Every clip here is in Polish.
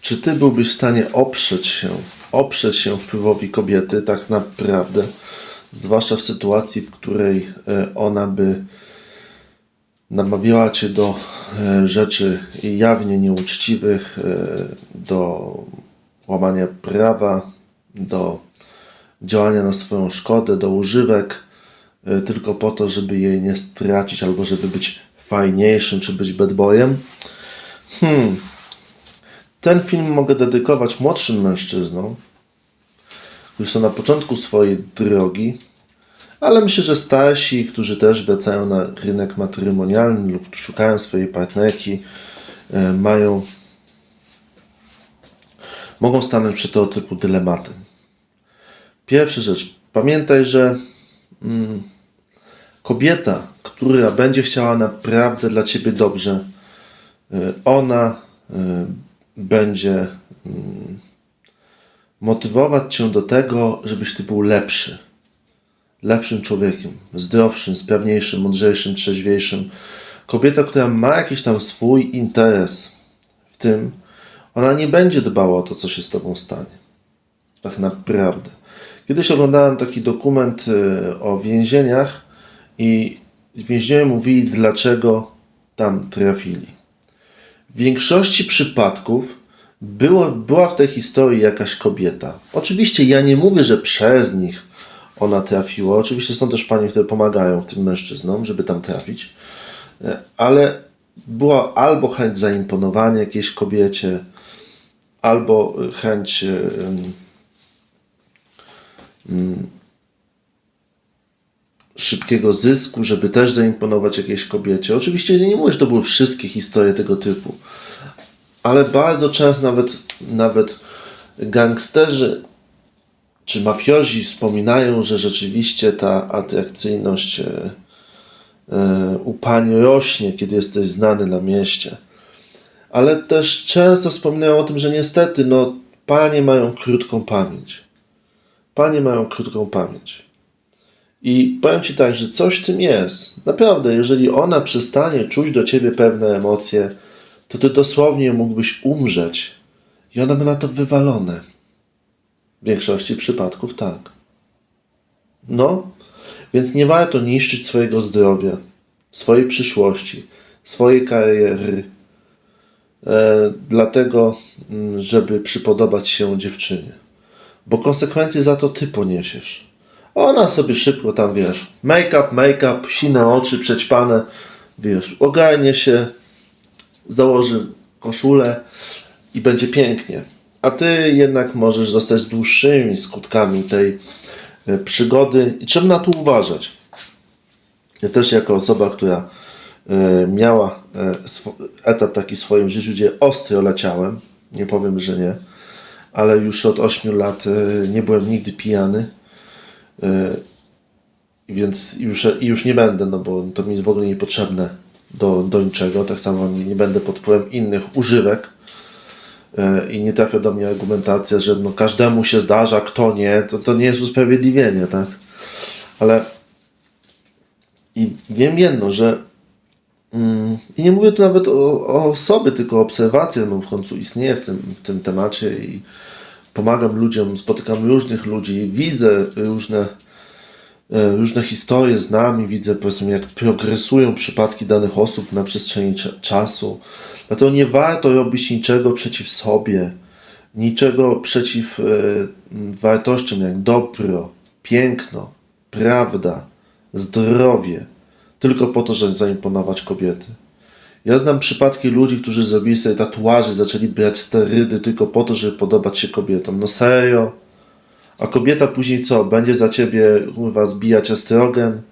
Czy ty byłbyś w stanie oprzeć się, oprzeć się wpływowi kobiety tak naprawdę, zwłaszcza w sytuacji, w której e, ona by namawiała cię do e, rzeczy jawnie nieuczciwych, e, do łamania prawa, do działania na swoją szkodę, do używek, tylko po to, żeby jej nie stracić albo żeby być fajniejszym, czy być bad boyem. Hmm. Ten film mogę dedykować młodszym mężczyznom, którzy są na początku swojej drogi, ale myślę, że starsi, którzy też wracają na rynek matrymonialny lub szukają swojej partnerki, e, mają, mogą stanąć przed tego typu dylematem. Pierwsza rzecz, pamiętaj, że mm, kobieta, która będzie chciała naprawdę dla ciebie dobrze, y, ona y, będzie mm, motywować cię do tego, żebyś ty był lepszy. Lepszym człowiekiem, zdrowszym, sprawniejszym, mądrzejszym, trzeźwiejszym. Kobieta, która ma jakiś tam swój interes w tym, ona nie będzie dbała o to, co się z tobą stanie. Tak naprawdę. Kiedyś oglądałem taki dokument y, o więzieniach i więźniowie mówili, dlaczego tam trafili. W większości przypadków było, była w tej historii jakaś kobieta. Oczywiście ja nie mówię, że przez nich ona trafiła. Oczywiście są też panie, które pomagają tym mężczyznom, żeby tam trafić. Ale była albo chęć zaimponowania jakiejś kobiecie, albo chęć szybkiego zysku, żeby też zaimponować jakiejś kobiecie. Oczywiście nie mówię, że to były wszystkie historie tego typu, ale bardzo często nawet, nawet gangsterzy czy mafiozi wspominają, że rzeczywiście ta atrakcyjność e, e, u pań rośnie, kiedy jesteś znany na mieście. Ale też często wspominają o tym, że niestety no, panie mają krótką pamięć. Panie mają krótką pamięć. I powiem Ci tak, że coś w tym jest. Naprawdę, jeżeli ona przestanie czuć do Ciebie pewne emocje, to Ty dosłownie mógłbyś umrzeć i ona by na to wywalone. W większości przypadków tak. No, więc nie warto niszczyć swojego zdrowia, swojej przyszłości, swojej kariery, e, dlatego, mm, żeby przypodobać się dziewczynie. Bo konsekwencje za to Ty poniesiesz. Ona sobie szybko tam, wiesz, make-up, make-up, sine oczy, przećpane, wiesz, ogarnie się, założy koszulę i będzie pięknie. A ty jednak możesz zostać z dłuższymi skutkami tej e, przygody i trzeba na to uważać. Ja też jako osoba, która e, miała e, etap taki w swoim życiu, gdzie ostro leciałem, nie powiem, że nie, ale już od 8 lat nie byłem nigdy pijany. E, Więc już, już nie będę, no bo to mi w ogóle niepotrzebne do, do niczego. Tak samo nie, nie będę pod wpływem innych używek. E, I nie trafia do mnie argumentacja, że no każdemu się zdarza, kto nie, to, to nie jest usprawiedliwienie, tak? Ale i wiem jedno, że mm, i nie mówię tu nawet o, o osoby, tylko o obserwację, no w końcu istnieje w tym, w tym temacie i pomagam ludziom, spotykam różnych ludzi, widzę różne, e, różne historie z nami, widzę powiedzmy jak progresują przypadki danych osób na przestrzeni cza- czasu. Dlatego nie warto robić niczego przeciw sobie, niczego przeciw e, wartościom jak dobro, piękno, prawda, zdrowie, tylko po to, żeby zaimponować kobiety. Ja znam przypadki ludzi, którzy zrobili sobie tatuaże, zaczęli brać sterydy tylko po to, żeby podobać się kobietom. No serio? A kobieta później co? Będzie za ciebie kurwa zbijać estrogen?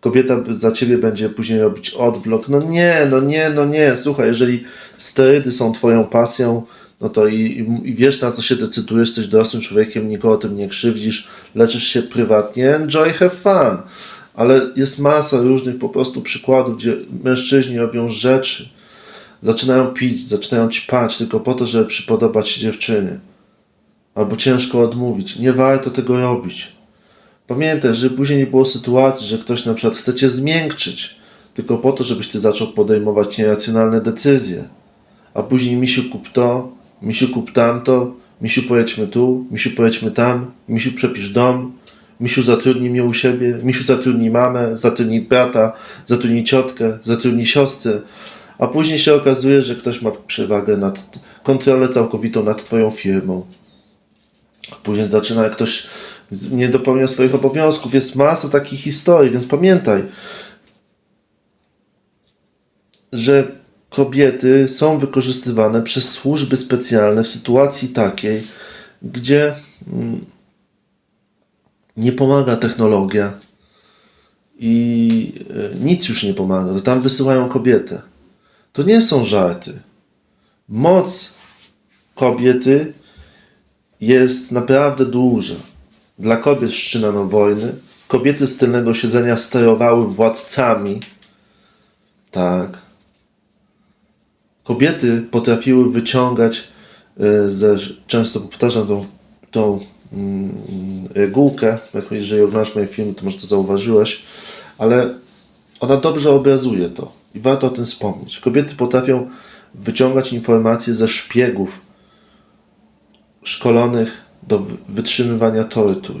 Kobieta za ciebie będzie później robić odblok? No nie, no nie, no nie. Słuchaj, jeżeli sterydy są twoją pasją, no to i, i, wiesz na co się decydujesz, jesteś dorosłym człowiekiem, nikogo tym nie krzywdzisz, leczysz się prywatnie, enjoy, have fun. Ale jest masa różnych po prostu przykładów, gdzie mężczyźni robią rzeczy, zaczynają pić, zaczynają ćpać tylko po to, żeby przypodobać się dziewczynie. Albo ciężko odmówić. Nie warto tego robić. Pamiętaj, że później nie było sytuacji, że ktoś na przykład chce cię zmiękczyć, tylko po to, żebyś ty zaczął podejmować nieracjonalne decyzje. A później misiu kup to, Misiu kup tamto, Misiu pojedźmy tu, Misiu pojedźmy tam, Misiu przepisz dom, Misiu zatrudnij mnie u siebie, Misiu zatrudnij mamę, zatrudnij brata, zatrudnij ciotkę, zatrudnij siostrę, a później się okazuje, że ktoś ma przewagę nad, kontrolę całkowitą nad twoją firmą. Później zaczyna jak ktoś nie dopełnia swoich obowiązków. Jest masa takich historii, więc pamiętaj, że kobiety są wykorzystywane przez służby specjalne w sytuacji takiej, gdzie mm, nie pomaga technologia i e, nic już nie pomaga. To tam wysyłają kobietę. To nie są żarty. Moc kobiety jest naprawdę duża. Dla kobiet wszczynano wojny. Kobiety z tylnego siedzenia sterowały władcami. Tak. Kobiety potrafiły wyciągać e, ze, często powtarzam tą, tą regułkę, jak jeżeli oglądasz filmy, to może to zauważyłeś, ale ona dobrze obrazuje to i warto o tym wspomnieć. Kobiety potrafią wyciągać informacje ze szpiegów szkolonych do wy- wytrzymywania tortur.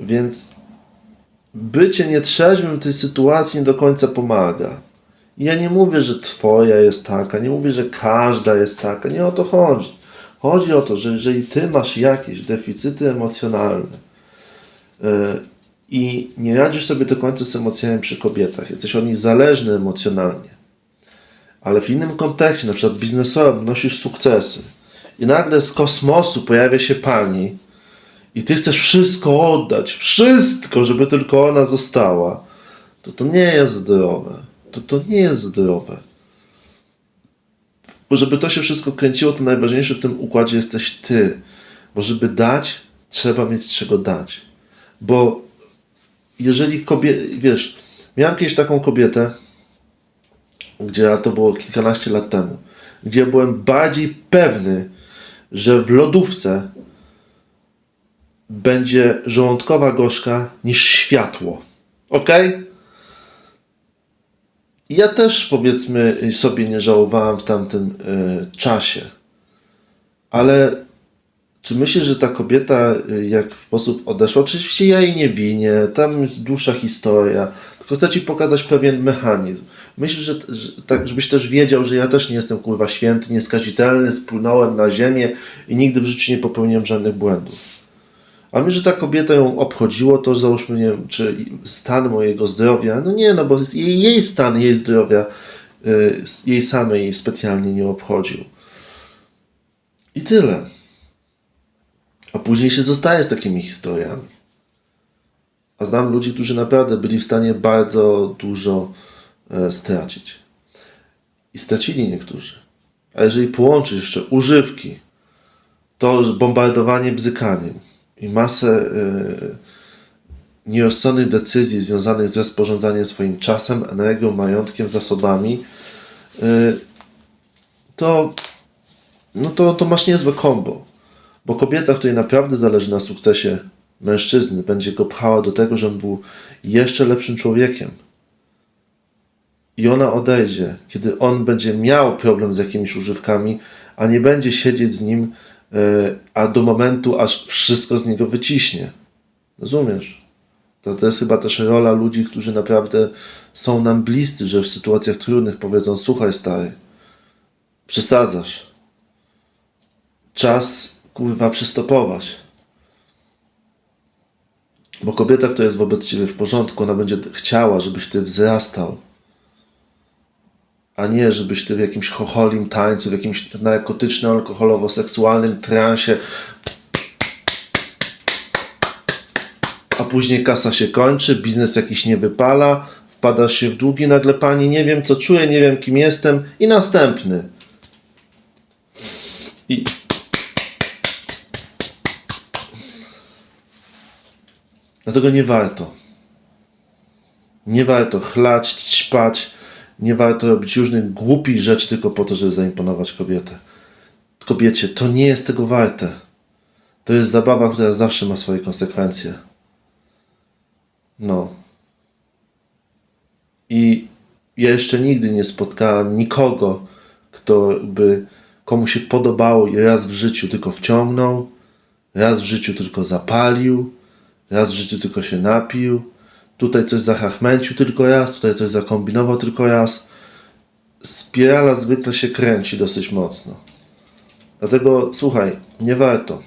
Więc bycie nietrzeźwym w tej sytuacji nie do końca pomaga. I Ja nie mówię, że twoja jest taka, nie mówię, że każda jest taka, nie o to chodzi. Chodzi o to, że jeżeli ty masz jakieś deficyty emocjonalne yy, i nie radzisz sobie do końca z emocjami przy kobietach, jesteś od nich zależny emocjonalnie, ale w innym kontekście, na przykład biznesowym, nosisz sukcesy i nagle z kosmosu pojawia się pani i ty chcesz wszystko oddać, wszystko, żeby tylko ona została, to to nie jest zdrowe. To to nie jest zdrowe. Bo żeby to się wszystko kręciło, to najważniejszy w tym układzie jesteś ty. Bo żeby dać, trzeba mieć czego dać. Bo jeżeli kobieta, wiesz, miałem kiedyś taką kobietę, gdzie a to było kilkanaście lat temu, gdzie byłem bardziej pewny, że w lodówce będzie żołądkowa gorzka niż światło. Ok? Ja też powiedzmy sobie nie żałowałem w tamtym e, czasie. Ale czy myślisz, że ta kobieta e, jak w sposób odeszła? Oczywiście ja jej nie winię, tam jest dłuższa historia. Tylko chcę ci pokazać pewien mechanizm. Myślę, że, że tak, żebyś też wiedział, że ja też nie jestem kurwa święty, nieskazitelny, spłynąłem na ziemię i nigdy w życiu nie popełniłem żadnych błędów. A mnie, że ta kobieta ją obchodziło, to załóżmy, nie wiem, czy stan mojego zdrowia. No nie, no bo jej, jej stan, jej zdrowia, y, jej samej specjalnie nie obchodził. I tyle. A później się zostaje z takimi historiami. A znam ludzi, którzy naprawdę byli w stanie bardzo dużo e, stracić. I stracili niektórzy. A jeżeli połączysz jeszcze używki, to bombardowanie bzykaniem i masę e, nierozsądnych decyzji związanych z rozporządzaniem swoim czasem, energią, majątkiem, zasobami, e, to, no to, to masz niezłe kombo. Bo kobieta, której naprawdę zależy na sukcesie mężczyzny, będzie go pchała do tego, żeby był jeszcze lepszym człowiekiem. I ona odejdzie, kiedy on będzie miał problem z jakimiś używkami, a nie będzie siedzieć z nim, a do momentu, aż wszystko z niego wyciśnie. Rozumiesz? To, to jest chyba też rola ludzi, którzy naprawdę są nam bliscy, że w sytuacjach trudnych powiedzą: Słuchaj, stary, przesadzasz. Czas kurwa przystopować. Bo kobieta, która jest wobec ciebie w porządku, ona będzie chciała, żebyś ty wzrastał. A nie, żebyś ty w jakimś chocholim tańcu, w jakimś narkotycznym, alkoholowo-seksualnym transie. A później kasa się kończy, biznes jakiś nie wypala, wpadasz się w długi, nagle pani, nie wiem co czuję, nie wiem kim jestem i następny. I, Dlatego nie warto. Nie warto chlać, ćpać, nie warto robić różnych głupich rzeczy tylko po to, żeby zaimponować kobietę. Kobiecie, to nie jest tego warte. To jest zabawa, która zawsze ma swoje konsekwencje. No. I ja jeszcze nigdy nie spotkałem nikogo, kto by komu się podobało i raz w życiu tylko wciągnął, raz w życiu tylko zapalił, raz w życiu tylko się napił, tutaj coś zahachmęcił tylko raz, tutaj coś zakombinował tylko raz. Spirala zwykle się kręci dosyć mocno. Dlatego słuchaj, nie warto.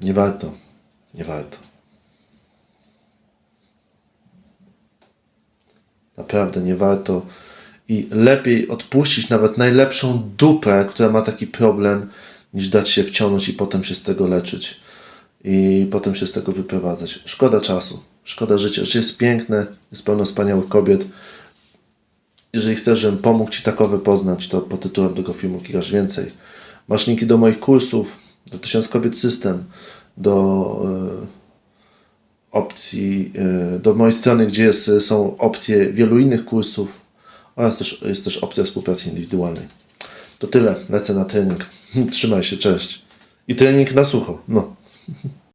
Nie warto. Nie warto. Naprawdę nie warto. I lepiej odpuścić nawet najlepszą dupę, która ma taki problem, niż dać się wciągnąć i potem się z tego leczyć. I potem się z tego wyprowadzać. Szkoda czasu. Szkoda życia. Życie jest piękne, jest pełno wspaniałych kobiet. Jeżeli chcesz, żebym pomógł Ci takowe poznać, to pod tytułem tego filmu klikasz więcej. Masz linki do moich kursów, do 1000 kobiet system, do e, opcji, e, do mojej strony, gdzie jest, są opcje wielu innych kursów oraz też, jest też opcja współpracy indywidualnej. To tyle, lecę na trening. Trzymaj się, cześć. I trening na sucho, no.